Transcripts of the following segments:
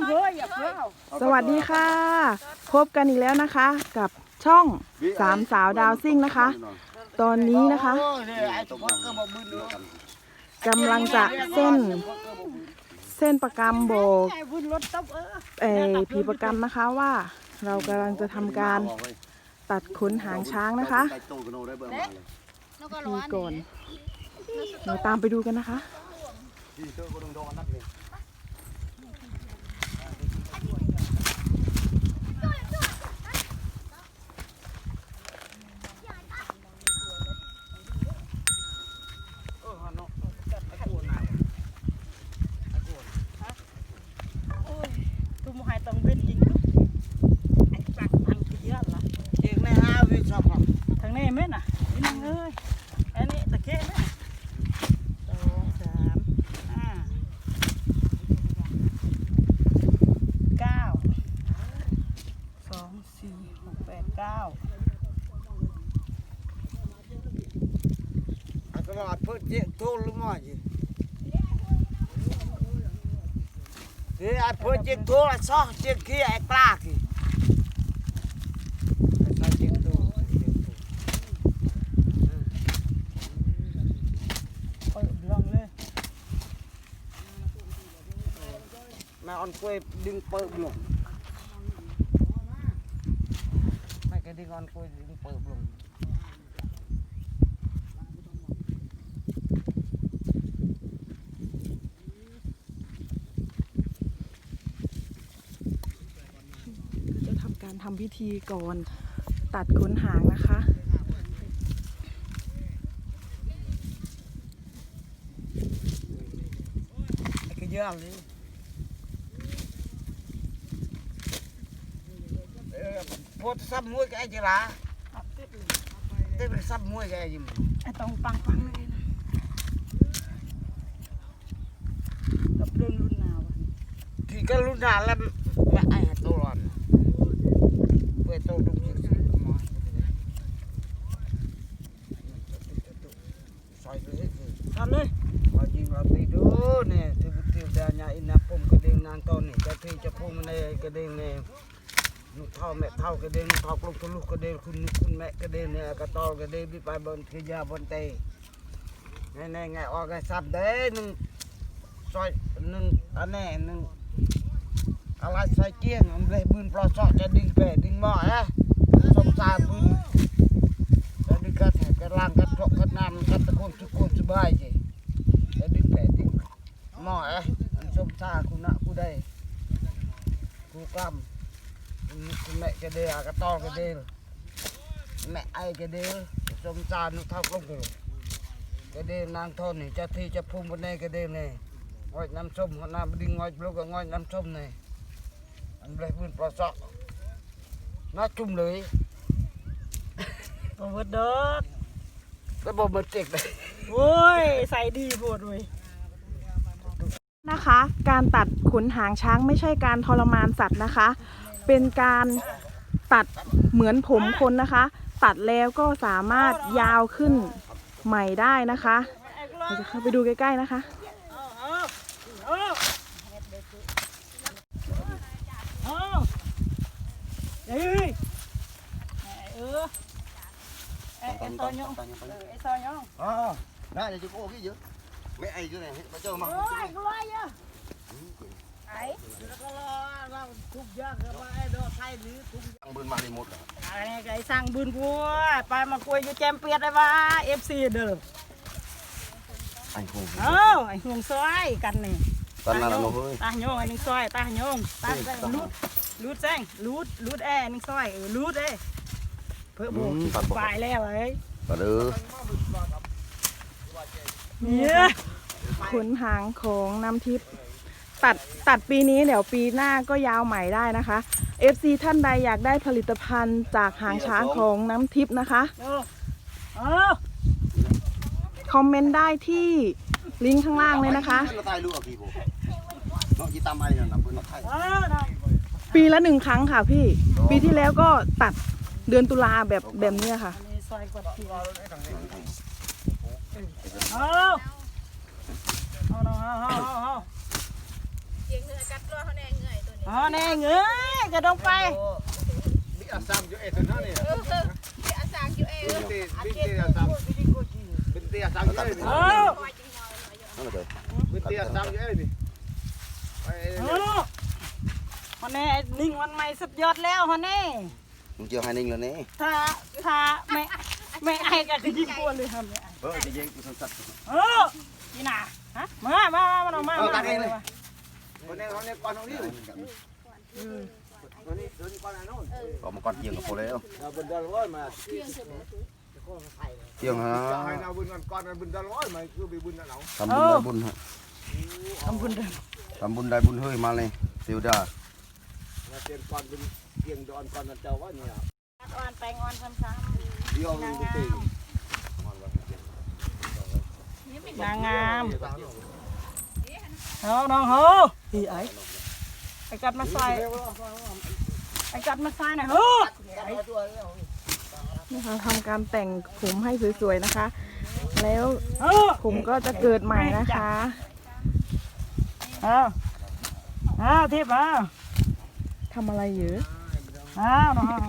ำเพื่ออย่าเพื่อสวัสดีค่ะ พบกันอีกแล้วนะคะ กับช่องสามสาวดาวซิ่งนะคะ ตอนนี้นะคะกำลังจะเส้น เส้นประกำโบกไอ้บุญรถต๊บเออเออผีประกำนะคะว่า เรากำลังจะทำการตัดขนหางช้างนะคะทีก่อนเราตามไปดูกันนะคะ ตุ้มหายต้องเป็นจริงไอ้ปักพังเยอะละ เองไม่หาวิชอบครับ ทางนี้แม่น่ะนี่นังเอ้ยอันนี้ตะเกียบแม่สองสามห้าเก้าสองสี่หกแปดเก้า อัตราเพิ่มเจ็ดตัวหรือไม่จี เฮ้ยไอ้เพิ่มเจ็ดตัวละสองเจ็ดขี้ไอ้ปลาขี้ไอ้สองเจ็ดตัวเจ็ดตัว เปิดลองเลย แม่ออนกล้วยดึงเปิดลงไม่ก็ดึงออนกล้วยดึงเปิดลง จะทำการทำ พิธีก่อนตัดขนหางนะคะไอ้ก็เยอะเลยเออพอซับมวยกับไอ้จีราเต้ไปซับมวยกับไอ้ยิมไอ้ตรงปังปังเลยนะกับเรื่องรุ่นนาวอะที่ก็รุ่นนานแล้วแม่ไอ้ตัวร้อนเพื่อตัวดุสิมาใส่เลยคือ ทำเลย เรายิงเราตีดูเนี่ยที่บุตรดาญาอินาปุ่มกระเด้งนางต้นนี่จะ ที่จะพุ่มในกระเด้งเนี่ยลูกเท่าแม่เท่ากระเด้งเท่าลูกทะลุกระเด้งคุณคุณแม่กระเด้งเนี่ยกระตอกระเด้งที่ไปบนขยาบนเตะไงไงไงออกไงสับเด้หนึ่งซอยหนึ่งอันแน่หนึ่งอะไรใส่เกี้ยงมันเลยบืนปลอสอจะดึงแปะดึงหม้อฮะสมตาบืนจะดึงกัดแหกกัดล่างกัดเพาะกัดน้ำกัดตะโกนทุกคนสบายจีจะดึงแปะดึงหม้อฮะอันสมตาคุณนะกูด้กูกำคุณแม่กระเดี ยกระตอกระเดียแม่ไอกระเดียสมตานุเท่าลงกระกระเดียนางทนนี่จะที่จะพุ่มบนในกระเดียนี่งอยน้ำส้มหัวหน้าบดึงงอยปลุกก็งอยน้ำส้มนี่อันเลยพื้นปลาซอกน่าจุ่มเลยตัวเวิร์ดเด้อแล้วบอกมันเจ็กเลย โว้ย ใส่ดีโพดเว้ย นะคะ การตัดขนหางช้างไม่ใช่การทรมานสัตว์นะคะ เป็นการตัดเหมือนผมคนนะคะ ตัดแล้วก็สามารถยาวขึ้นใหม่ได้นะคะเราจะเข้าไปดูใกล้ๆนะคะเอาเอาเอาเอาเฮ้ยเออไอ้ไอ้ซอยยองไอ้ซอยยอ ง À, đây là chụp ô cái gì? Mấy ai chứ này, bây giờ mà โอ้ยกลัวเยอะไอ้แล้วก็รอเราทุกอย่างกับว่าไอ้ดอกไทยหรือทุก ăn bên mà đi một rồi. ไอ้ไอ้สั่งบุญกูไปมากล้วยอยู่แจมเปียดได้ว่าเอฟซีเด้อ Anh không. เอ้าไอ้ห่วงซอยกันนี่ Tân là nó hơi. ตาโยงไอ้หนึ่งซอยตาโยงตาลูดลูดแซงลูดลูดแอร์หนึ่งซอยเออลูดเอ้เพื่อโบกอืมตัดบ่ไปแล้วเอ้ย Và đưa. เนี่ยขนหางของน้ำทิพย์ตัดตัดปีนี้เดี๋ยวปีหน้าก็ยาวใหม่ได้นะคะ FC ท่านใดอยากได้ผลิตภัณฑ์จากหางช้างของน้ำทิพย์นะคะ คอมเมนต์ได้ที่ลิงก์ข้างล่างเลยนะคะ ปีละหนึ่งครั้งค่ะพี่ ปีที่แล้วก็ตัดเดือนตุลาแบบแบบเนี้ค่ะ อันนี้ซอยกดทีเอาเอาเอาเอาเอา เสียงเหงื่อกัดตัวเขาแน่เหงื่อยตัวอ๋อแน่เงยกระดงไป bị ăn sam cho em nó này bị ăn sam cho em bên tê ăn sam bên tê ăn sam cho em เออ bên tê ăn sam cho em เออฮอนแน่นิ่งวันใหม่สุดยอดแล้วฮอนแน่ mình chưa hai ninh rồi nè ถ้าถ้าไม่ไม่ไอ้ก็จะยิ่งกลัวเลยครับเนี่ย ờ cái gì cũng thật เออนี่น่ะฮะมามามามามาเออมาตัดเองเลย มา คนนี้คนนี้ก่อนตรงนี้อืมคนนี้คนนี้อนอันนู้นออกมาก่อนเกี่ยงกับโพแล้วเกี่ยงฮะทำบุญได้บุญฮะทำบุญได้ทำบุญได้บุญเฮ้ยมาเลยเสียวดาเตียนก่อนบุญเกียงดอนก่อนนั่นเจ้าว่าเนี่ยอ่อนไปงอนซ้ำๆเดี๋ยมนางงาม Hello, non hô. น้องเฮออีไอ้ไอ้กัดมาใส่ไอ้กัดมาใส่หน่อยเฮ้อนะคะทำการแต่งผมให้สวยๆนะคะ แล้วเออผมก็จะเกิดใหม่นะคะเอาเอาทิพย์เอาทำอะไรอยู่เอาน้องเฮอ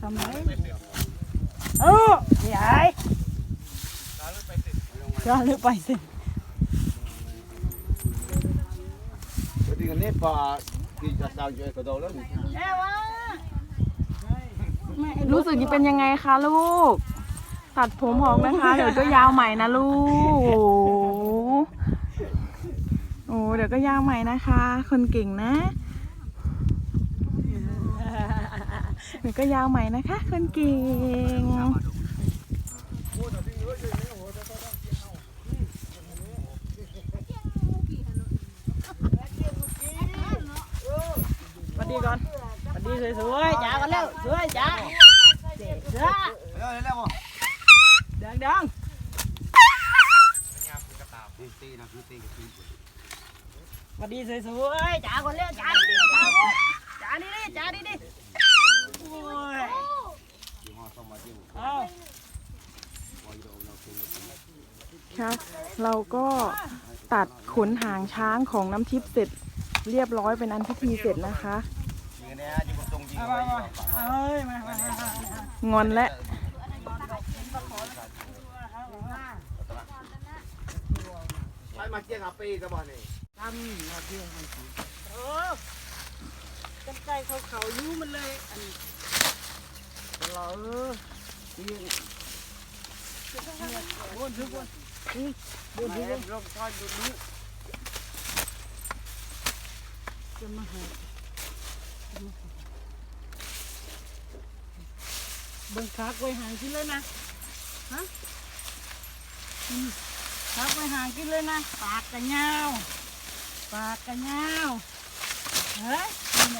ทำไรเอออีไอ้ก็ลึกไปสิ cái gì cái nếp và thì จะสร้างอยู่กับเราแล้วนี่รู้สึกเป็นยังไงคะลูก ตัดผมออกนะคะ เดี๋ยวก็ยาวใหม่นะลูก โอ้เดี๋ยวก็ยาวใหม่นะคะ คนเก่งนะ เดี๋ยวก็ยาวใหม่นะคะ คนเก่ง สวัส ดีก่อนสวัสดีสวยๆจ้ากันแล้วสวยจ้าเสือ Ê, lấy đâu ดังดัง đi tì nào đi tì ๆสวัสดีสวยๆจ้ากันแล้วจ้าดีๆจ้าจ้าดีดิจ้าดีดิโอ้ยเอาครับเราก็ตัดขนหางช้างของน้ำทิพย์เสร็จเรียบร้อยเป็นอันพิธีเสร็จนะคะ Chị nè, chị một tung chị เอา ngồi มา đi มาเอ้ยมามามางอละ phải mà chia cà phê cho bọn này เออกันไกลเขาเขายูมันเลยอันนี้เราเออเตียงบนทุกคนบนนี้เราทอดบนนี้จะมาหา เบิ่งคักไว้หางกินเลยนะฮะคักไว้หางกินเลยนะ ปากกระยาวปากกระยาวเฮ้ยมีแหม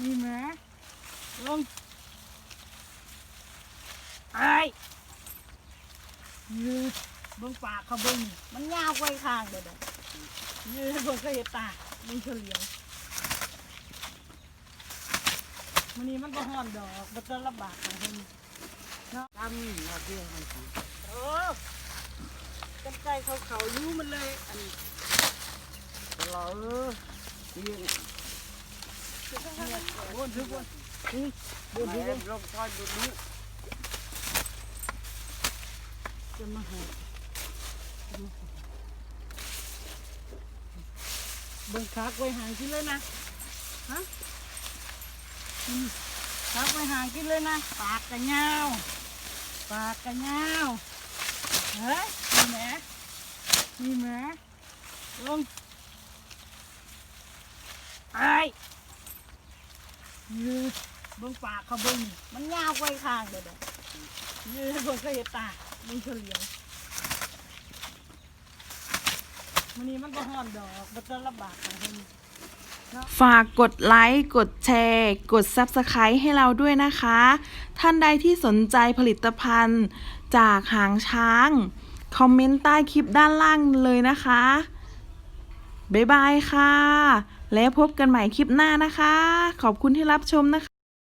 มีแหมลงไอ้ยืดเบิ่งปากเขาเบิ่งมันยาวไว้ข้างเด้อเด้อยืดเบิ่งก็เห็นตามันเฉลียว มันนี้มันก็ห่อนดอกมันจะลำบากของเพิ่นทำเราเตียงมันสีเออกันไกลเขาเขายูมันเลยอันนี้เราเออเตียงบนทุกคนบนนี้เราทอดบนนี้จะมาหาจะมาหาเบิ่งคักไว้ห่างกินเลยนะฮะ อืมคักไว้ห่างกินเลยนะ ปากกระยาวปากกระยาวเฮ้ยมีแหมมีแหมลงไอ้ยืดเบิ่งปากเขาเบิ่งมันยาวไว้ข้างเด้อเด้อยืนบนกระเห็ดตามันเฉลียวมันนี้มันก็ห่อนดอกมันจะลำบากของเพิ่น ฝากกดไลค์ กดแชร์ กด Subscribe ให้เราด้วยนะคะ ท่านใดที่สนใจผลิตภัณฑ์จากหางช้าง คอมเมนต์ใต้คลิปด้านล่างเลยนะคะ บ๊ายบายค่ะ แล้วพบกันใหม่คลิปหน้านะคะ ขอบคุณที่รับชมนะคะ